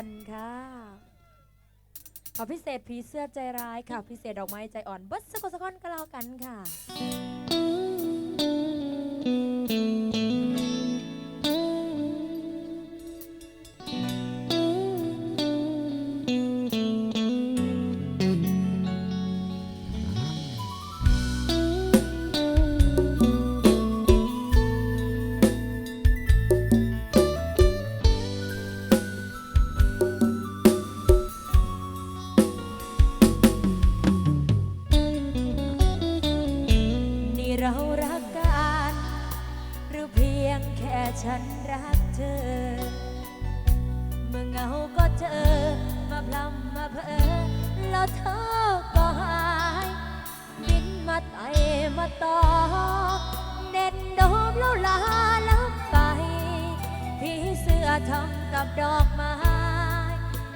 อนค่ะขอพิเศษผีเสื้อใจร้ายค่ะ พิเศษดอกไม้ใจอ่อนเบิร์ดสกอสกอนก็แล้วกันค่ะ ฉันรักเธอ เมื่อเหงาก็เจอ มาพลำมาเพอแล้วเธอก็หาย บินมาไต่มาต่อเด็ดโดมแล้วลาแล้วไป พี่เสื้อทำกับดอกไม้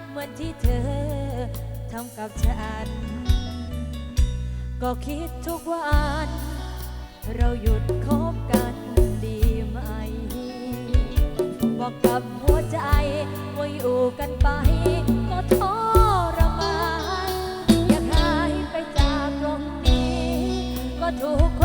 เหมือนที่เธอทำกับฉัน ก็คิดทุกวัน เราหยุด บอกกับหัวใจว่าอยู่กันไปก็ทรมานอยากหายไปจากตรงนี้ ก็ถูก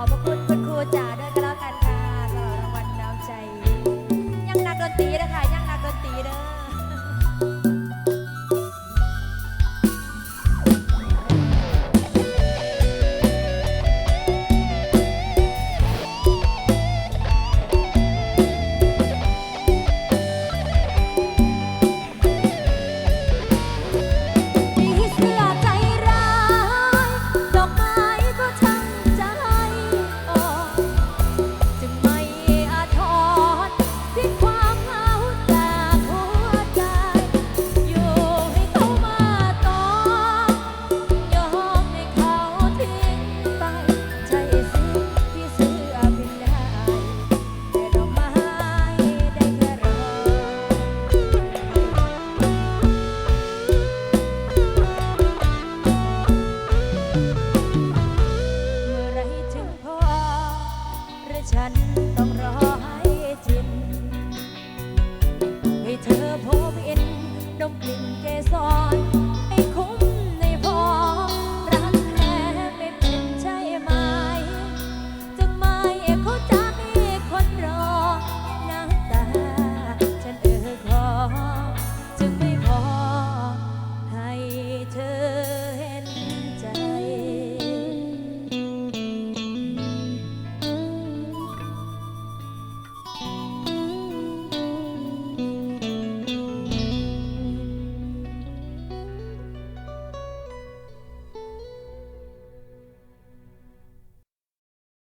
ขอบพระคุณคุณครูจ๋าด้วยก็แล้วกันค่ะ ให้เธอพบเห็นดมกลิ่นเกสร